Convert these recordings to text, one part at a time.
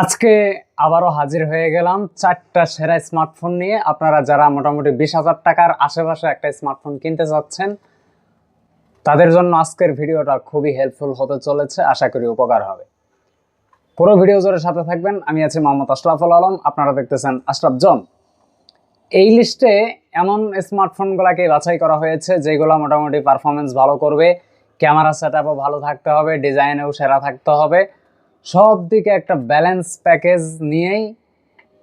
আজকে আবারও হাজির হয়ে গেলাম চারটা সেরা স্মার্টফোন নিয়ে। আপনারা যারা মোটামুটি বিশ হাজার টাকার আশেপাশে একটা স্মার্টফোন কিনতে চাচ্ছেন তাদের জন্য আজকের ভিডিওটা খুবই হেল্পফুল হতে চলেছে, আশা করি উপকার হবে। পুরো ভিডিও জোরে সাথে থাকবেন। আমি আছি মোহাম্মদ আশরাফুল আলম, আপনারা দেখতেছেন আশরাফ জন। এই লিস্টে এমন স্মার্টফোনগুলোকে বাছাই করা হয়েছে, যেগুলো মোটামুটি পারফরমেন্স ভালো করবে, ক্যামেরা সেট ভালো থাকতে হবে ডিজাইনেও সেরা থাকতে হবে। সব দিকে একটা ব্যালেন্স প্যাকেজ নিয়েই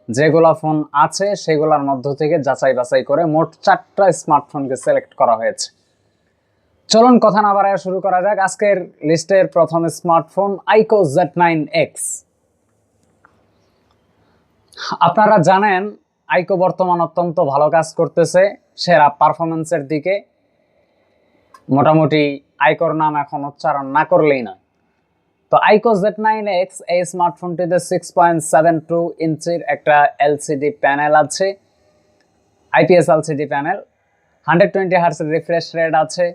যেগুলো ফোন আছে, সেগুলোর মধ্য থেকে যাচাই বাছাই করে মোট চারটা স্মার্টফোনকে সিলেক্ট করা হয়েছে। চলুন কথা না বাড়ায় শুরু করা যাক। আজকের লিস্টের প্রথম smartphone iQOO Z nine X আপনারা জানেন আইকো বর্তমান অত্যন্ত ভালো কাজ করতেছে, সেরা পারফরমেন্সের দিকে। মোটামুটি আইকোর নাম এখন উচ্চারণ না করলেই না তো আইকো জেড নাইন এক্স এই স্মার্টফোনটিতে সিক্স পয়েন্ট সেভেন টু ইঞ্চির একটা এলসিডি প্যানেল আছে IPS LCD panel hundred twenty হার্সের refresh rate আছে।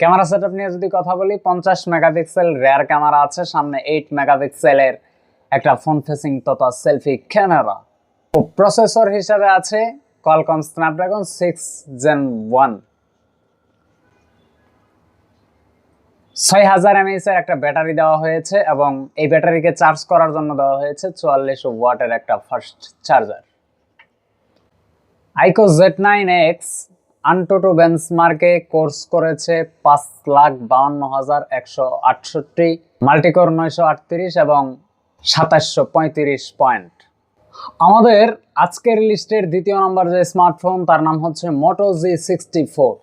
ক্যামেরা সেট নিয়ে যদি কথা বলি, পঞ্চাশ মেগাপিক্সেল রেয়ার ক্যামেরা আছে, সামনে এইট মেগাপিক্সেলের একটা ফোন ফেসিং তথা সেলফি ক্যামেরা ও প্রসেসর হিসাবে আছে Qualcomm Snapdragon six gen one ছয় হাজার এমএএস এর একটা ব্যাটারি দেওয়া হয়েছে এবং এই ব্যাটারিকে চার্জ করার জন্য দেওয়া হয়েছে চুয়াল্লিশ ওয়াটের একটা fast charger. IQOO Z nine X AnTuTu বেঞ্চমার্কে কোর্স করেছে পাঁচ লাখ বাউন্ন হাজার একশো আটষট্টি, মাল্টিকোর নয়শো আটত্রিশ এবং সাতাশশো পঁয়ত্রিশ পয়েন্ট। আমাদের আজকের লিস্টের দ্বিতীয় নম্বর যে স্মার্টফোন, তার নাম হচ্ছে মোটো জি সিক্সটি ফোর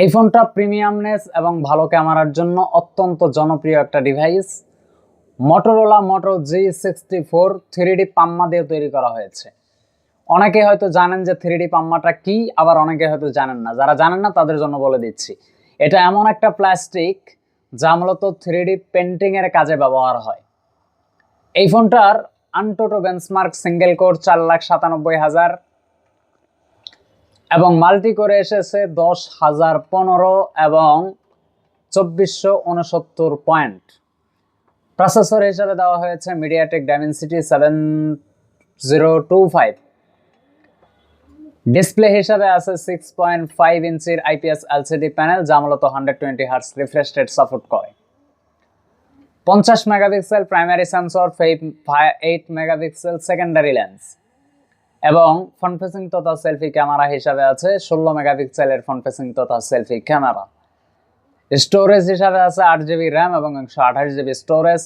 এই ফোনটা প্রিমিয়ামনেস এবং ভালো ক্যামেরার জন্য অত্যন্ত জনপ্রিয় একটা device Motorola Moto G sixty four three D পাম্মা দিয়ে তৈরি করা হয়েছে। অনেকে হয়তো জানেন যে থ্রি ডি পাম্মাটা কি, আবার অনেকে হয়তো জানেন না। যারা জানেন না, তাদের জন্য বলে দিচ্ছি। এটা এমন একটা প্লাস্টিক যা মূলত থ্রি ডি পেন্টিংয়ের কাজে ব্যবহার হয়। এই ফোনটার আনটোটো বেঞ্চমার্ক সিঙ্গেল কোর চার লাখ সাতানব্বই হাজার এবং মাল্টি করে এসেছে দশ হাজার পনেরো এবং চব্বিশশো উনসত্তর পয়েন্ট। প্রসেসর হিসেবে দেওয়া হয়েছে MediaTek Dimensity seven zero two five display হিসাবে আছে সিক্স পয়েন্ট ফাইভ ইঞ্চির আইপিএস এলসিডি প্যানেল যা মূলত hundred twenty hertz refresh rate support করে। পঞ্চাশ megapixel primary sensor five eight megapixel secondary lens এবং ফ্রন্ট ফেসিং তথা সেলফি ক্যামেরা হিসাবে আছে ষোলো মেগাপিক্সেলের ফ্রন্ট ফেসিং তথা সেলফি ক্যামেরা স্টোরেজ হিসাবে আছে আট জিবি র্যাম এবং একশো আঠাশ জিবি স্টোরেজ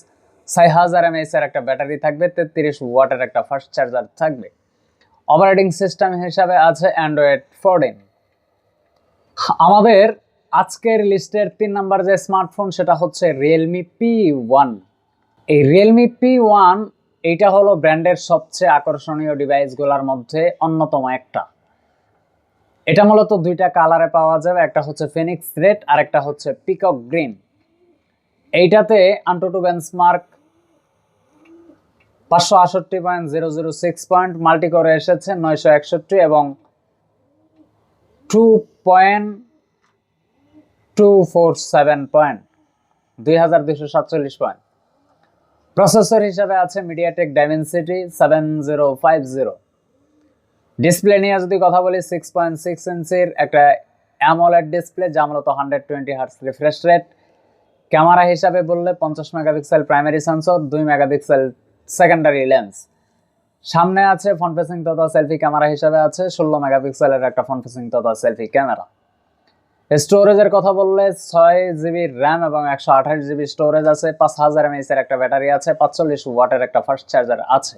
ছয় হাজার এমএস এর একটা ব্যাটারি থাকবে, তেত্রিশ ওয়াটের একটা ফাস্ট চার্জার থাকবে। অপারেটিং সিস্টেম হিসাবে আছে অ্যান্ড্রয়েড ফোরটিন আমাদের আজকের লিস্টের তিন নাম্বার যে স্মার্টফোন সেটা হচ্ছে রিয়েলমি পি ওয়ান এই রিয়েলমি পি ওয়ান এইটা হলো ব্র্যান্ডের সবচেয়ে আকর্ষণীয় ডিভাইসগুলোর মধ্যে অন্যতম একটা। এটা মূলত দুইটা কালারে পাওয়া যাবে, একটা হচ্ছে ফিনিক্স রেড আর একটা হচ্ছে পিকক গ্রিন এইটাতে আন্টোটু বেঞ্চমার্ক পাঁচশো আষট্টি point zero zero six point multi করে এসেছে, নয়শো একষট্টি এবং two point two four seven point দুই হাজার দুইশো সাতচল্লিশ পয়েন্ট প্রসেসর হিসাবে আছে MediaTek Dimensity seven zero five zero display নিয়ে যদি কথা বলি সিক্স পয়েন্ট সিক্স ইঞ্চির একটা অ্যামোলেড ডিসপ্লে যা মূলত hundred twenty hertz refresh rate camera হিসাবে বললে পঞ্চাশ মেগাপিক্সেল প্রাইমারি সেন্সর দুই মেগাপিক্সেল সেকেন্ডারি লেন্স সামনে আছে ফ্রন্ট ফেসিং তথা সেলফি ক্যামেরা হিসাবে আছে, ষোলো মেগাপিক্সেলের একটা ফ্রন্ট ফেসিং তথা সেলফি ক্যামেরা স্টোরেজের কথা বললে ছয় জিবি র্যাম এবং একশো আঠাশ জিবি স্টোরেজ আছে, পাঁচ হাজার এমএস এর একটা ব্যাটারি আছে, পাঁচচল্লিশ ওয়াটের একটা ফাস্ট চার্জার আছে।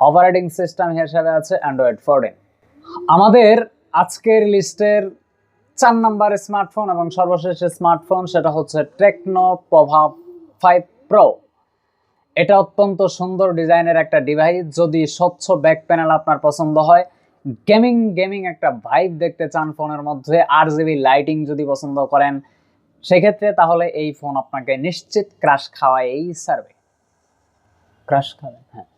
অপারেটিং সিস্টেম হিসাবে আছে অ্যান্ড্রয়েড ফোরটিন আমাদের আজকের লিস্টের চার নাম্বার স্মার্টফোন এবং সর্বশেষ স্মার্টফোন সেটা হচ্ছে টেকনো প্রভাব ফাইভ প্রো এটা অত্যন্ত সুন্দর ডিজাইনের একটা ডিভাইস যদি স্বচ্ছ ব্যাক প্যানেল আপনার পছন্দ হয় গেমিং গেমিং একটা ভাইব দেখতে চান ফোনের মধ্যে। আর জিবি লাইটিং যদি পছন্দ করেন সেক্ষেত্রে তাহলে এই ফোন আপনাকে নিশ্চিত ক্রাশ খাওয়াই সারবে ক্রাশ খাবে হ্যাঁ।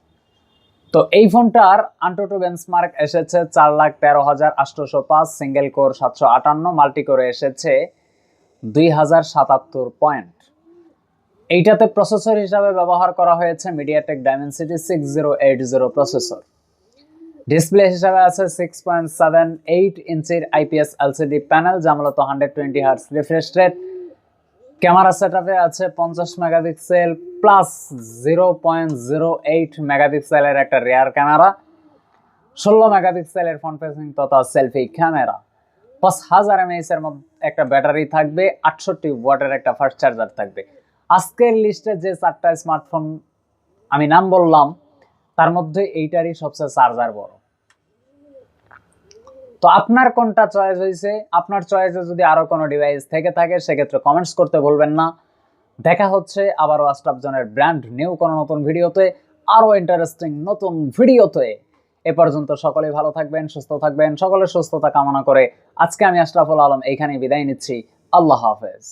তো এই ফোনটার আন্টোটো বেঞ্চমার্ক এসেছে চার লাখ তেরো হাজার আটশোশো পাঁচ সিঙ্গেল কোর সাতশো আটান্ন মাল্টি করে এসেছে দুই হাজার সাতাত্তর পয়েন্ট এইটাতে প্রসেসর হিসাবে ব্যবহার করা হয়েছে MediaTek Dimensity six zero eight zero processor display হিসাবে আছে সিক্স পয়েন্ট সেভেন এইট ইঞ্চির আইপিএস এলসিডি প্যানেল যা মূলত hundred twenty hertz refresh rate camera set আছে পঞ্চাশ megapixel plus zero point zero eight মেগাপিক্সেলের একটা রেয়ার ক্যামেরা ষোলো মেগাপিক্সেলের ফ্রন্ট ফেসিং তথা সেলফি ক্যামেরা পাঁচ হাজার এমএএস এর মধ্যে একটা ব্যাটারি থাকবে, আটষট্টি ওয়াটের একটা ফাস্ট চার্জার থাকবে। আজকের লিস্টে যে চারটা স্মার্টফোন আমি নাম বললাম তার মধ্যে এইটারই সবচেয়ে চার্জার বড়। তো আপনার কোনটা চয়েস হয়েছে আপনার চয়েসে যদি আরও কোনো ডিভাইস থেকে থাকে, সেক্ষেত্রে কমেন্টস করতে বলবেন না। দেখা হচ্ছে আবারও আস্টাফ জনের ব্র্যান্ড নিউ কোনো নতুন ভিডিওতে আরও ইন্টারেস্টিং নতুন ভিডিওতে এ পর্যন্ত সকলেই ভালো থাকবেন, সুস্থ থাকবেন, সকলের সুস্থতা কামনা করে আজকে আমি আশরাফুল আলম এইখানেই বিদায় নিচ্ছি। আল্লাহ হাফেজ।